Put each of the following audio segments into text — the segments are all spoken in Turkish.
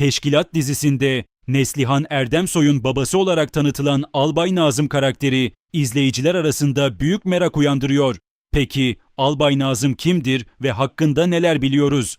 Teşkilat dizisinde Neslihan Erdemsoy'un babası olarak tanıtılan Albay Nazım karakteri izleyiciler arasında büyük merak uyandırıyor. Peki Albay Nazım kimdir ve hakkında neler biliyoruz?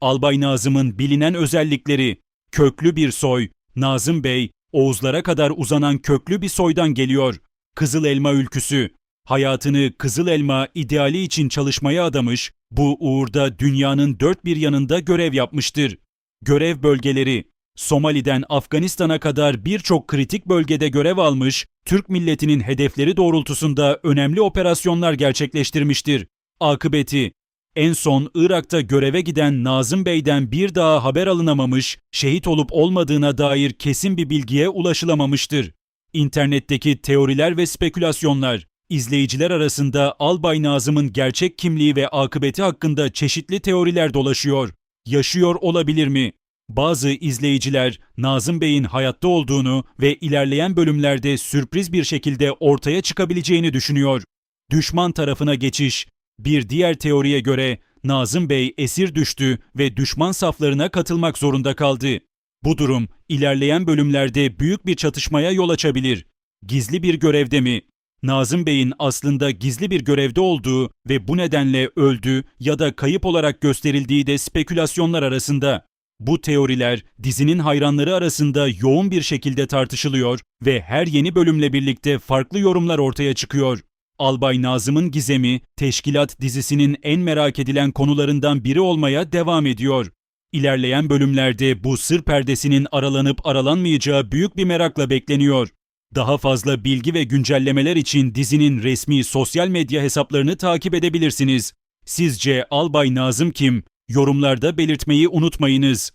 Albay Nazım'ın bilinen özellikleri köklü bir soy, Nazım Bey Oğuzlara kadar uzanan köklü bir soydan geliyor. Kızıl Elma ülküsü. Hayatını Kızıl Elma ideali için çalışmaya adamış, bu uğurda dünyanın dört bir yanında görev yapmıştır. Görev bölgeleri Somali'den Afganistan'a kadar birçok kritik bölgede görev almış, Türk milletinin hedefleri doğrultusunda önemli operasyonlar gerçekleştirmiştir. Akıbeti en son Irak'ta göreve giden Nazım Bey'den bir daha haber alınamamış, şehit olup olmadığına dair kesin bir bilgiye ulaşılamamıştır. İnternetteki teoriler ve spekülasyonlar, izleyiciler arasında Albay Nazım'ın gerçek kimliği ve akıbeti hakkında çeşitli teoriler dolaşıyor. Yaşıyor olabilir mi? Bazı izleyiciler Nazım Bey'in hayatta olduğunu ve ilerleyen bölümlerde sürpriz bir şekilde ortaya çıkabileceğini düşünüyor. Düşman tarafına geçiş. Bir diğer teoriye göre Nazım Bey esir düştü ve düşman saflarına katılmak zorunda kaldı. Bu durum ilerleyen bölümlerde büyük bir çatışmaya yol açabilir. Gizli bir görevde mi? Nazım Bey'in aslında gizli bir görevde olduğu ve bu nedenle öldü ya da kayıp olarak gösterildiği de spekülasyonlar arasında. Bu teoriler dizinin hayranları arasında yoğun bir şekilde tartışılıyor ve her yeni bölümle birlikte farklı yorumlar ortaya çıkıyor. Albay Nazım'ın gizemi, Teşkilat dizisinin en merak edilen konularından biri olmaya devam ediyor. İlerleyen bölümlerde bu sır perdesinin aralanıp aralanmayacağı büyük bir merakla bekleniyor. Daha fazla bilgi ve güncellemeler için dizinin resmi sosyal medya hesaplarını takip edebilirsiniz. Sizce Albay Nazım kim? Yorumlarda belirtmeyi unutmayınız.